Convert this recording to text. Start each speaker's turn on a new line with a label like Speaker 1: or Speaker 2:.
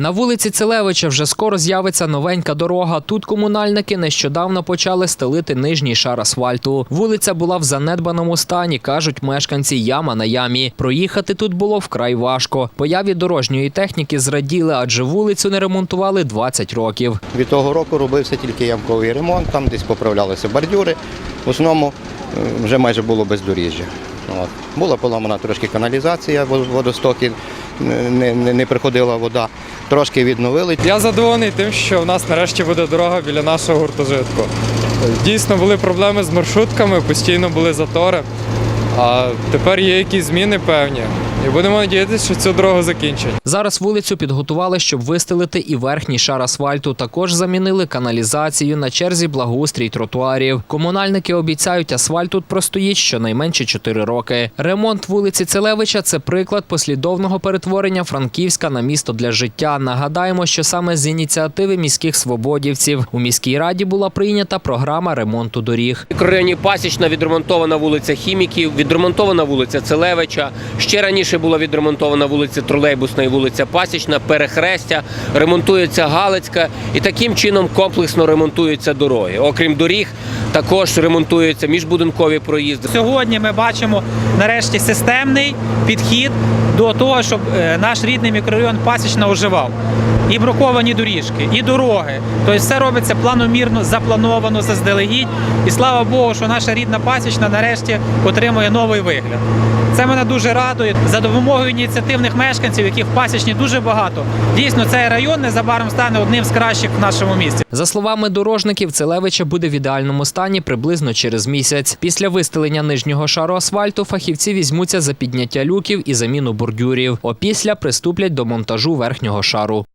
Speaker 1: На вулиці Целевича вже скоро з'явиться новенька дорога. Тут комунальники нещодавно почали стелити нижній шар асфальту. Вулиця була в занедбаному стані, кажуть мешканці яма на ямі. Проїхати тут було вкрай важко. Появі дорожньої техніки зраділи, адже вулицю не ремонтували 20 років.
Speaker 2: Від того року робився тільки ямковий ремонт, там десь поправлялися бордюри. В основному вже майже було бездоріжжя. Була поламана трошки каналізація, во- водостоки, не, не, приходила вода. Трошки відновили.
Speaker 3: Я задоволений тим, що в нас нарешті буде дорога біля нашого гуртожитку. Дійсно були проблеми з маршрутками, постійно були затори. А тепер є якісь зміни певні. І будемо надіятися, що цю дорогу закінчать.
Speaker 1: Зараз вулицю підготували, щоб вистелити і верхній шар асфальту. Також замінили каналізацію на черзі благоустрій тротуарів. Комунальники обіцяють, асфальт тут простоїть щонайменше 4 роки. Ремонт вулиці Целевича це приклад послідовного перетворення Франківська на місто для життя. Нагадаємо, що саме з ініціативи міських свободівців у міській раді була прийнята програма ремонту доріг.
Speaker 4: В мікрорайоні Пасічна відремонтована вулиця Хіміків, відремонтована вулиця Целевича. Ще раніше була відремонтована вулиця Тролейбусна і вулиця Пасічна, перехрестя, ремонтується Галицька і таким чином комплексно ремонтуються дороги. Окрім доріг, також ремонтуються міжбудинкові проїзди.
Speaker 5: Сьогодні ми бачимо нарешті системний підхід до того, щоб е, наш рідний мікрорайон пасічно оживав. І бруковані доріжки, і дороги. Тобто все робиться планомірно, заплановано заздалегідь. І слава Богу, що наша рідна пасічна нарешті отримує новий вигляд. Це мене дуже радує. За допомогою ініціативних мешканців, яких в пасічні дуже багато. Дійсно, цей район незабаром стане одним з кращих в нашому місті.
Speaker 1: За словами дорожників, Целевича буде в ідеальному стані приблизно через місяць. Після вистелення нижнього шару асфальту фахівці візьмуться за підняття люків і заміну бордюрів. Опісля приступлять до монтажу верхнього шару.